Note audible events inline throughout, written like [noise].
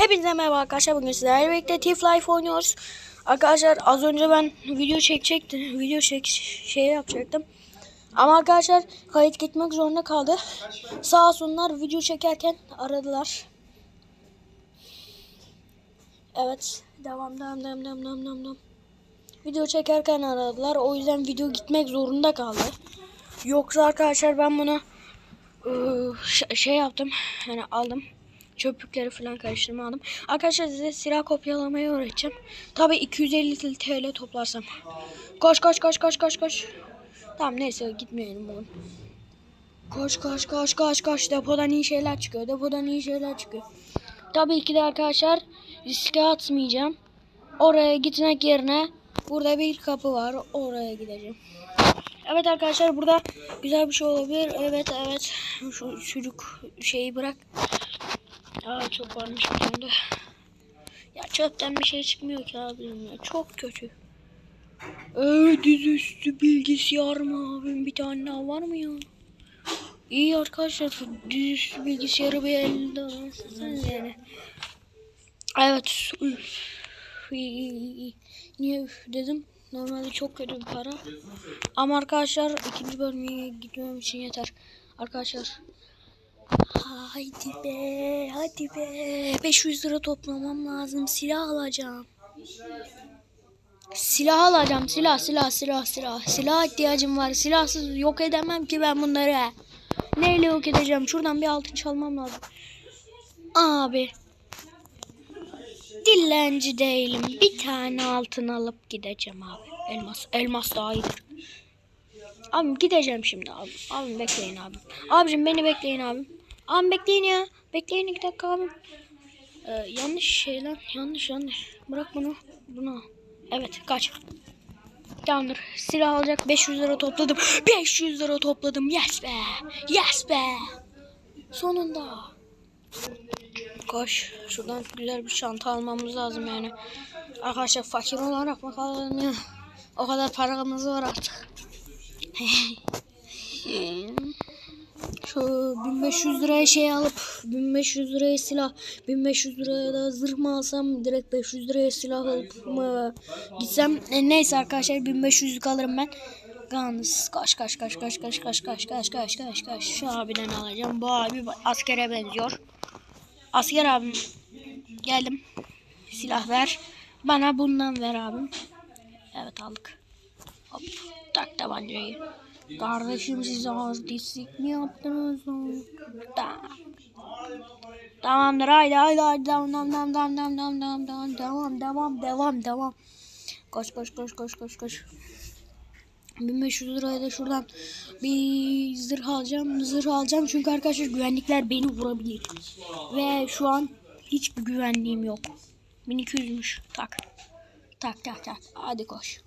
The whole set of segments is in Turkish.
Hepinize merhaba arkadaşlar. Bugün sizlerle birlikte Thief Life oynuyoruz. Arkadaşlar az önce ben video çekecektim. Video çek şey yapacaktım. Ama arkadaşlar kayıt gitmek zorunda kaldı. Sağ olsunlar video çekerken aradılar. Evet. Devam devam devam devam devam devam. Video çekerken aradılar. O yüzden video gitmek zorunda kaldı. Yoksa arkadaşlar ben bunu ıı, şey yaptım. Yani aldım. Çöplükleri falan karıştırma aldım. Arkadaşlar size silah kopyalamayı öğreteceğim. Tabi 250 TL toplarsam. Koş koş koş koş koş koş. Tamam neyse gitmeyelim oğlum. Koş koş koş koş koş. Depodan iyi şeyler çıkıyor. Depodan iyi şeyler çıkıyor. Tabii ki de arkadaşlar riske atmayacağım. Oraya gitmek yerine burada bir kapı var. Oraya gideceğim. Evet arkadaşlar burada güzel bir şey olabilir. Evet evet. Şu çocuk şeyi bırak. Aa çok varmış de. Ya çöpten bir şey çıkmıyor ki abim ya. Çok kötü. Ee, dizüstü bilgisayar mı abim? Bir tane daha var mı ya? İyi arkadaşlar dizüstü bilgisayarı bir elde alırsanız yani. Evet. Üf. Niye üf dedim? Normalde çok kötü bir para. Ama arkadaşlar ikinci bölümeye gitmem için yeter. Arkadaşlar Haydi be, hadi be. 500 lira toplamam lazım. Silah alacağım. Silah alacağım. Silah, silah, silah, silah. Silah ihtiyacım var. Silahsız yok edemem ki ben bunları. Neyle yok edeceğim? Şuradan bir altın çalmam lazım. Abi. Dillenci değilim. Bir tane altın alıp gideceğim abi. Elmas, elmas daha iyidir. Abim gideceğim şimdi abi. Abim bekleyin abim. Abicim beni bekleyin abim. Abim bekleyin ya. Bekleyin iki dakika abim. Ee, yanlış şey lan. Yanlış yanlış. Bırak bunu. Bunu. Evet kaç. Tamamdır. Silah alacak 500 lira topladım. 500 lira topladım. Yes be. Yes be. Sonunda. Koş. Şuradan güzel bir çanta almamız lazım yani. Arkadaşlar fakir olarak bakalım ya. O kadar paramız var artık. [laughs] Şu 1500 liraya şey alıp 1500 liraya silah 1500 liraya da zırh mı alsam direkt 500 liraya silah alıp mı gitsem E, neyse arkadaşlar 1500'lük alırım ben. Guns kaç kaç kaç kaç kaç kaç kaç kaç kaç kaç kaç şu abiden alacağım. Bu abi askere benziyor. Asker abim geldim. Silah ver. Bana bundan ver abim. Evet aldık. Hop tak tabancayı. Kardeşim siz artistlik mi yaptınız? Tak. Tamamdır haydi haydi haydi devam devam devam devam devam devam devam devam devam devam devam Koş koş koş koş koş koş 1500 liraya da şuradan bir zırh alacağım zırh alacağım çünkü arkadaşlar güvenlikler beni vurabilir ve şu an hiçbir güvenliğim yok 1200'müş tak tak tak tak hadi koş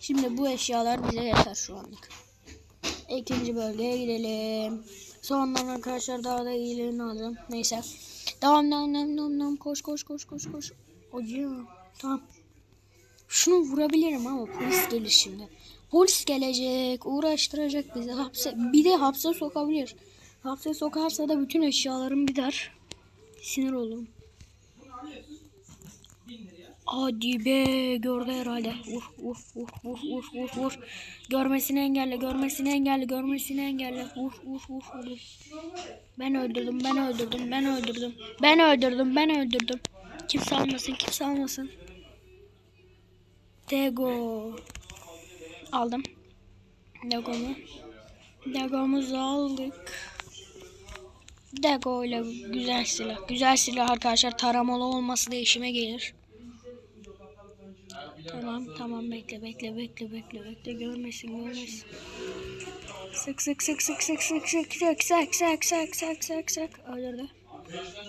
Şimdi bu eşyalar bize yeter şu anlık. İkinci bölgeye gidelim. Sonradan arkadaşlar daha da iyilerini alacağım. Neyse. Devam devam devam devam devam. Koş koş koş koş koş. Hocam. Tamam. Şunu vurabilirim ama polis gelir şimdi. Polis gelecek. Uğraştıracak bizi. Hapse, bir de hapse sokabilir. Hapse sokarsa da bütün eşyalarım gider. Sinir olurum. Hadi be gördü herhalde. Vur vur vur vur vur vur vur. Görmesini engelle görmesini engelle görmesini engelle. Vur vur vur vur. Ben öldürdüm ben öldürdüm ben öldürdüm. Ben öldürdüm ben öldürdüm. Kimse almasın kimse almasın. Dego. Aldım. Dego'mu. Dego'muzu aldık. Dego ile güzel silah. Güzel silah arkadaşlar taramalı olması da işime gelir. Tamam tamam bekle bekle bekle bekle bekle görmesin görmesin. Sık sık sık sık sık sık sık sık sık sık sık sık sık sık öldürdü.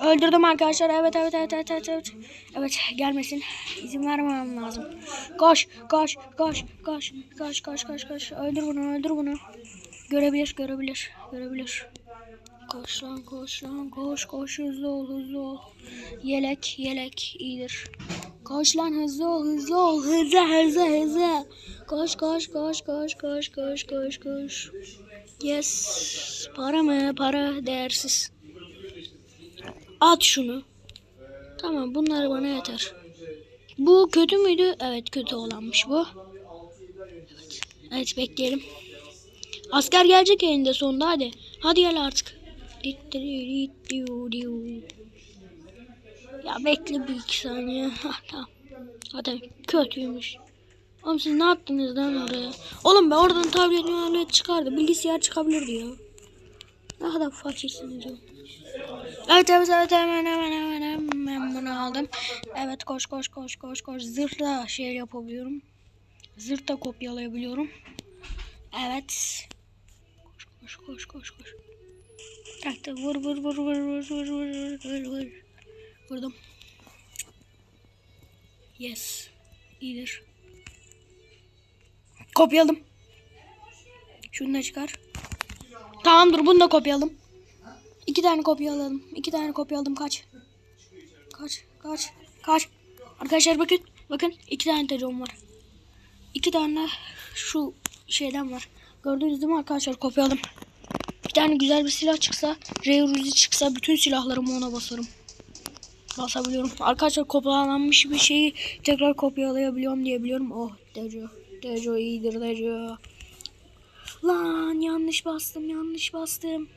Öldürdüm arkadaşlar evet evet evet evet evet evet. Evet gelmesin. İzin vermemem lazım. Koş koş koş koş koş koş koş koş. Öldür bunu öldür bunu. Görebilir görebilir görebilir. Koş lan koş lan koş koş hızlı ol hızlı ol. Yelek yelek iyidir. Koş lan hızlı ol hızlı ol hızlı hızlı hızlı. Koş koş koş koş koş koş koş koş. Yes. Para mı? Para değersiz. At şunu. Tamam bunlar bana yeter. Bu kötü müydü? Evet kötü olanmış bu. Evet, evet bekleyelim. Asker gelecek elinde sonunda hadi. Hadi gel artık. Ya bekle bir iki saniye. [laughs] Tamam. Zaten kötüymüş. Oğlum siz ne yaptınız lan oraya? Oğlum ben oradan tablet tablet çıkardı. Bilgisayar çıkabilirdi ya. Ne kadar fakirsiniz ya. Evet evet evet hemen hemen hemen hemen bunu aldım. Evet koş koş koş koş koş. Zırhla şey yapabiliyorum. Zırh da kopyalayabiliyorum. Evet. Koş koş koş koş koş. Tak tak vur vur vur vur vur vur vur vur vur. Vurdum. Yes. İyidir. Kopyaladım. Şunu da çıkar. Tamamdır bunu da kopyaladım. İki tane kopyaladım. İki tane kopyaladım kaç. Kaç kaç kaç. Arkadaşlar bakın. Bakın iki tane tecom var. İki tane şu şeyden var. Gördünüz değil arkadaşlar kopyaladım. Bir tane güzel bir silah çıksa, Reyruzi çıksa bütün silahlarımı ona basarım. Basabiliyorum. Arkadaşlar kopyalanmış bir şeyi tekrar kopyalayabiliyorum diyebiliyorum. Oh Dejo. Dejo iyidir Dejo. Lan yanlış bastım yanlış bastım.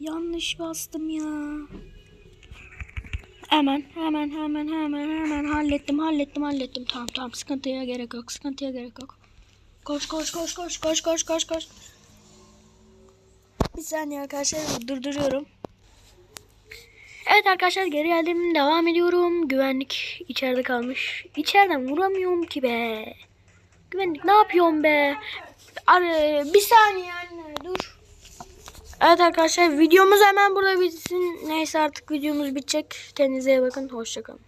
Yanlış bastım ya. Hemen hemen hemen hemen hemen hallettim hallettim hallettim. Tamam tamam sıkıntıya gerek yok sıkıntıya gerek yok. Koş koş koş koş koş koş koş koş. Bir saniye arkadaşlar durduruyorum. Evet arkadaşlar geri geldim devam ediyorum. Güvenlik içeride kalmış. İçeriden vuramıyorum ki be. Güvenlik ne yapıyorsun be? Abi bir saniye anne dur. Evet arkadaşlar videomuz hemen burada bitsin. Neyse artık videomuz bitecek. Kendinize bakın. Hoşçakalın.